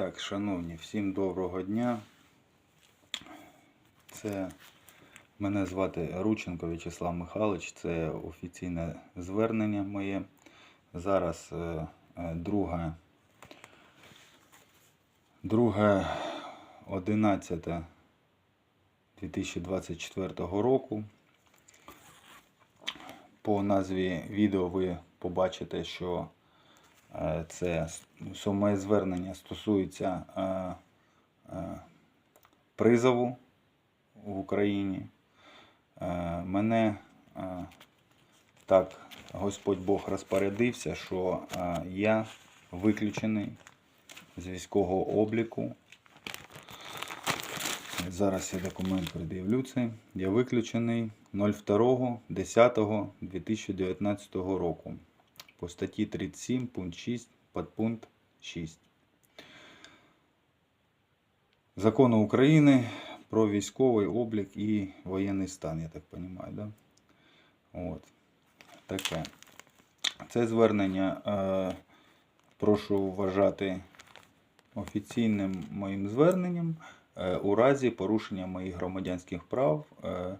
Так, шановні, всім доброго дня. Це мене звати Рученко В'ячеслав Михайлович, це офіційне звернення моє. Зараз е, друге, друге 11 2024 року. По назві відео ви побачите, що Це моє звернення стосується призову в Україні. Мене так Господь Бог розпорядився, що я виключений з військового обліку. Зараз я документ пред'явлю це. Я виключений 02.10.2019 року по статті 37, пункт 6, подпункт 6 Закону України про військовий облік і воєнний стан, я так розумію, да? От. Таке. Це звернення е, прошу вважати офіційним моїм зверненням е, у разі порушення моїх громадянських прав е, е,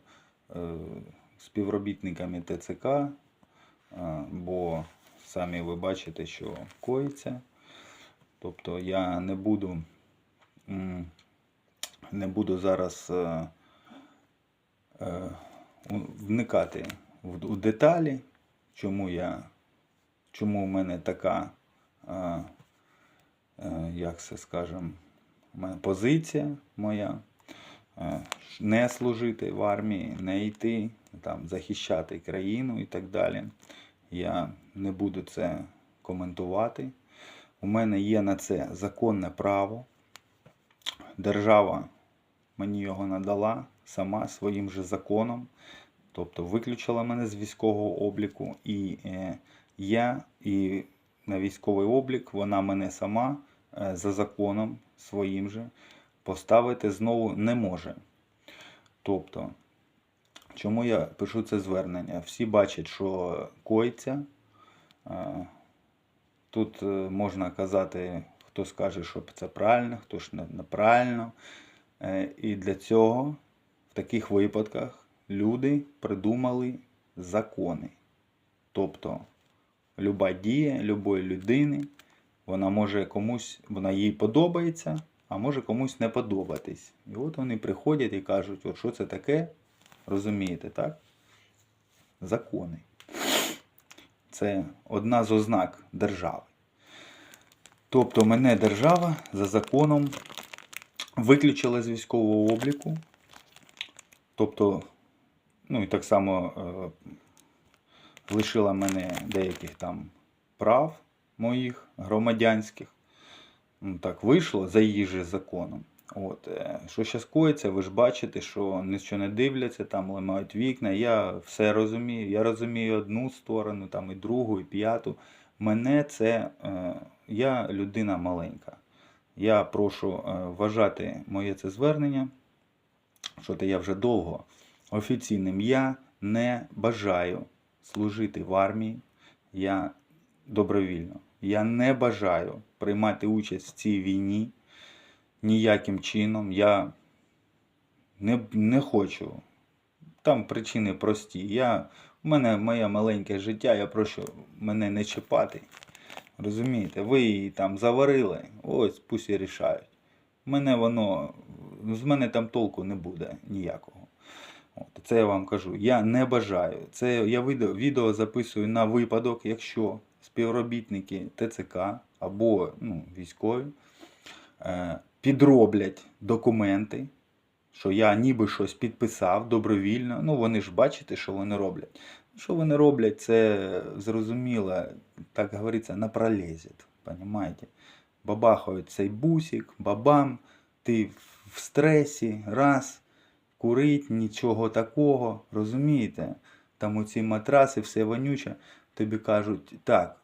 співробітниками ТЦК, е, бо самі ви бачите, що коїться. Тобто я не буду, не буду зараз е, е, вникати в, деталі, чому я, чому в мене така, е, як це скажем, позиція моя. Не служити в армії, не йти, там, захищати країну і так далі. Я не буду це коментувати. У мене є на це законне право. Держава мені його надала сама своїм же законом. Тобто виключила мене з військового обліку. І е, я і на військовий облік вона мене сама е, за законом своїм же поставити знову не може. Тобто, Чому я пишу це звернення? Всі бачать, що коїться. Е, Тут е, можна казати, хто скаже, що це правильно, хто ж неправильно. Е, І для цього в таких випадках люди придумали закони. Тобто, люба дія любої людини, вона може комусь, вона їй подобається, а може комусь не подобатись. І от вони приходять і кажуть, от що це таке, Розумієте, так? Закони. Це одна з ознак держави. Тобто мене держава за законом виключила з військового обліку. Тобто, ну і так само е, лишила мене деяких там прав моїх громадянських. Ну, так вийшло за її же законом. От, е, що зараз коїться, ви ж бачите, що нічого не дивляться, там ламають вікна. Я все розумію. Я розумію одну сторону, там і другу, і п'яту. Мене це. Е, я людина маленька. Я прошу е, вважати моє це звернення, що то я вже довго офіційним. Я не бажаю служити в армії. Я добровільно. Я не бажаю приймати участь в цій війні ніяким чином. Я не, не хочу. Там причини прості. Я, у мене моє маленьке життя, я прошу мене не чіпати. Розумієте, ви її там заварили, ось пусть і рішають. Мене воно, з мене там толку не буде ніякого. От, це я вам кажу. Я не бажаю. Це я відео, відео записую на випадок, якщо співробітники ТЦК або ну, військові е, підроблять документи, що я ніби щось підписав добровільно. Ну, вони ж бачите, що вони роблять. Що вони роблять, це зрозуміло, так говориться, напролезет. Понимаете? Бабахають цей бусик, бабам, ти в стресі, раз, курить, нічого такого, розумієте? Там оці матраси, все вонюче, тобі кажуть, так,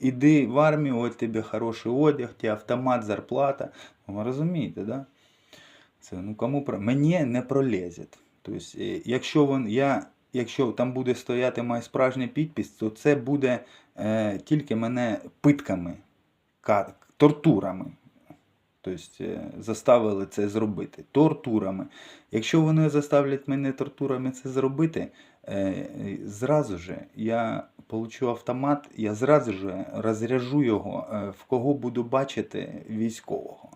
іди в армію, от тобі хороший одяг, тебе автомат, зарплата. Ви розумієте, да? Це ну кому про мені не пролезе. Тобто, е, якщо вон, я, якщо там буде стояти моя справжня підпис, то це буде е, тільки мене питками, тортурами. Тобто заставили це зробити тортурами. Якщо вони заставлять мене тортурами це зробити, зразу же я получу автомат, я зразу же розряжу його, е, в кого буду бачити військового.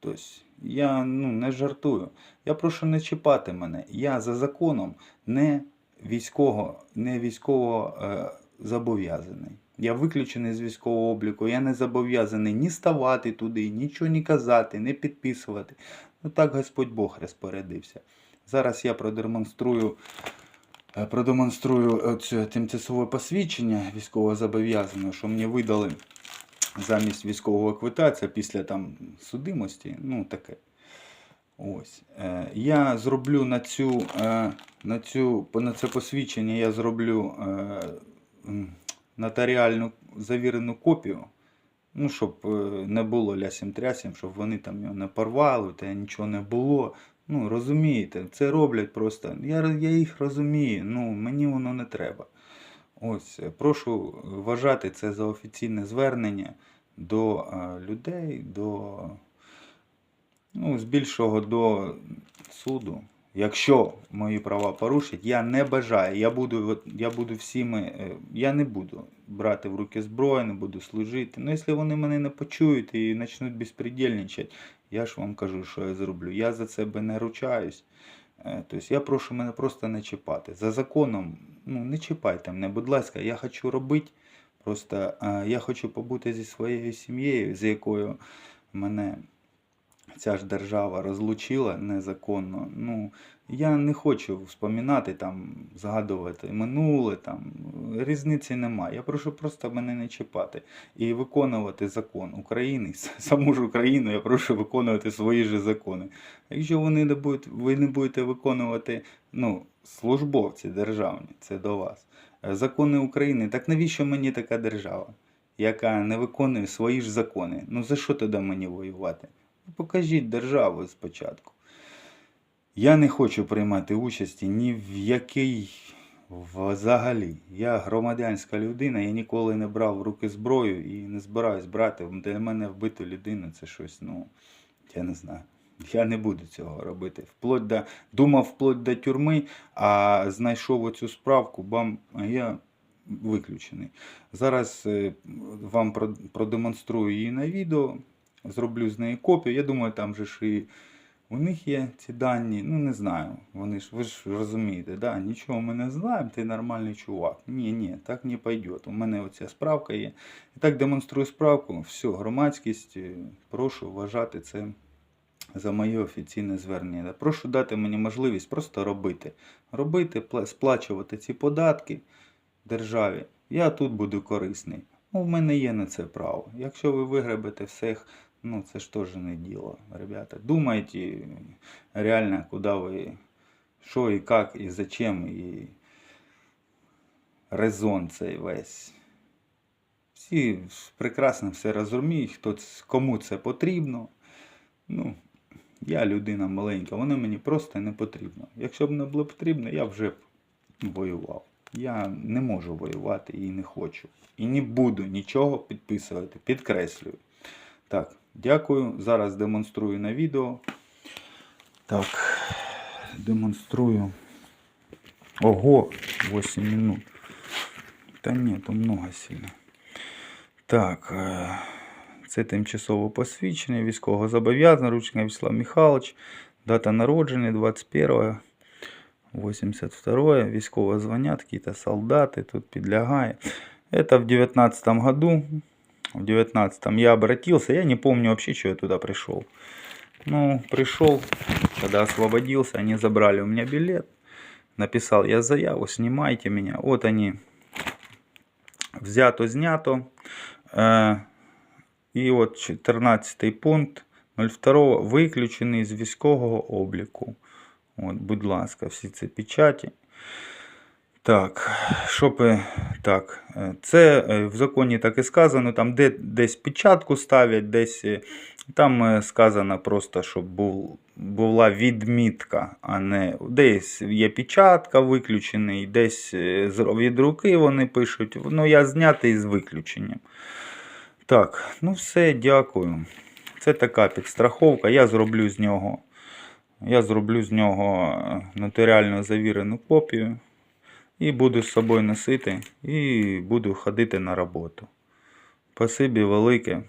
Тобто я ну, не жартую. Я прошу не чіпати мене. Я за законом не військово, не військово е, зобов'язаний. Я виключений з військового обліку. Я не зобов'язаний ні ставати туди, нічого не казати, не підписувати. Ну так Господь Бог розпорядився. Зараз я продемонструю, е, продемонструю це тимчасове посвідчення військовозобов'язаного, що мені видали замість військового квитація після там судимості. Ну таке. Ось. Е, я зроблю на цю, е, на цю на це посвідчення я зроблю е, нотаріальну завірену копію. Ну, щоб е, не було лясім трясім, щоб вони там його не порвали, та нічого не було. Ну, розумієте, це роблять просто. Я, я їх розумію, ну мені воно не треба. Ось, е, прошу вважати це за офіційне звернення до е, людей, до ну, з більшого до суду. Якщо мої права порушать, я не бажаю. Я буду, я буду всіми, е, я не буду брати в руки зброю, не буду служити. Ну, якщо вони мене не почують і почнуть безпредельничати, я ж вам кажу, що я зроблю. Я за себе не ручаюсь. Е, Тобто я прошу мене просто не чіпати. За законом, ну не чіпайте мене, будь ласка, я хочу робити. Просто е, я хочу побути зі своєю сім'єю, з якою мене ця ж держава розлучила незаконно. Ну, я не хочу вспоминати там, згадувати минуле, там різниці немає. Я прошу просто мене не чіпати і виконувати закон України. Саму ж Україну я прошу виконувати свої ж закони. Якщо вони не будуть, ви не будете виконувати, ну, службовці державні, це до вас. Закони України, так навіщо мені така держава, яка не виконує свої ж закони? Ну за що тоді мені воювати? Покажіть державу спочатку. Я не хочу приймати участі ні в якій взагалі. Я громадянська людина, я ніколи не брав в руки зброю і не збираюсь брати. Для мене вбити людину це щось, ну, я не знаю. Я не буду цього робити. Вплоть до, думав вплоть до тюрми, а знайшов оцю справку, бам, я виключений. Зараз е, вам продемонструю її на відео, зроблю з неї копію. Я думаю, там же ж і у них є ці дані. Ну не знаю. Вони ж ви ж розумієте, да? нічого ми не знаємо, ти нормальний чувак. Ні, ні, так не пойде. У мене оця справка є. І так демонструю справку. Все, громадськість, е, прошу вважати це за моє офіційне звернення. Прошу дати мені можливість просто робити. Робити, сплачувати ці податки державі. Я тут буду корисний. Ну, в мене є на це право. Якщо ви вигребете всіх, ну це ж теж не діло, ребята. Думайте реально, куди ви, що і як, і зачем, і резон цей весь. Всі прекрасно все розуміють, хто, кому це потрібно. Ну, я людина маленька, воно мені просто не потрібно. Якщо б не було потрібно, я вже б воював. Я не можу воювати і не хочу. І не буду нічого підписувати, підкреслюю. Так, дякую. Зараз демонструю на відео. Так, демонструю. Ого, 8 минут. Та ні, то много сильно. Так, е, це тимчасове посвідчення військового зобов'язаного Ручник Вячеслав Михайлович. Дата народження 21 82 військове звання, такі-то солдати тут підлягає. Это в 19 году, в 19 я обратился, я не помню вообще, что я туда пришел. Ну, пришел, когда освободился, они забрали у меня билет. Написал я заяву, снимайте меня. Вот они, взято, знято. Е, І от 14 пункт 02 виключений з військового обліку. От, будь ласка, всі ці печаті. Так, е, так, е, це е, в законі так і сказано, там де десь печатку ставлять, десь е, там сказано просто, щоб був, була відмітка, а не десь є печатка виключений, десь від руки вони пишуть. Ну, я знятий з виключенням. Так, ну все, дякую. Це така підстраховка. Я зроблю з нього. Я зроблю з нього нотаріально завірену копію. І буду з собою носити, і буду ходити на роботу. Спасибі велике.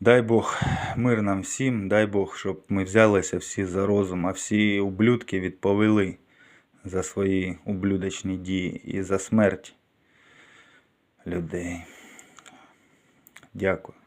Дай Бог мир нам всім, дай Бог, щоб ми взялися всі за розум, а всі ублюдки відповіли за свої ублюдочні дії і за смерть людей. Дякую.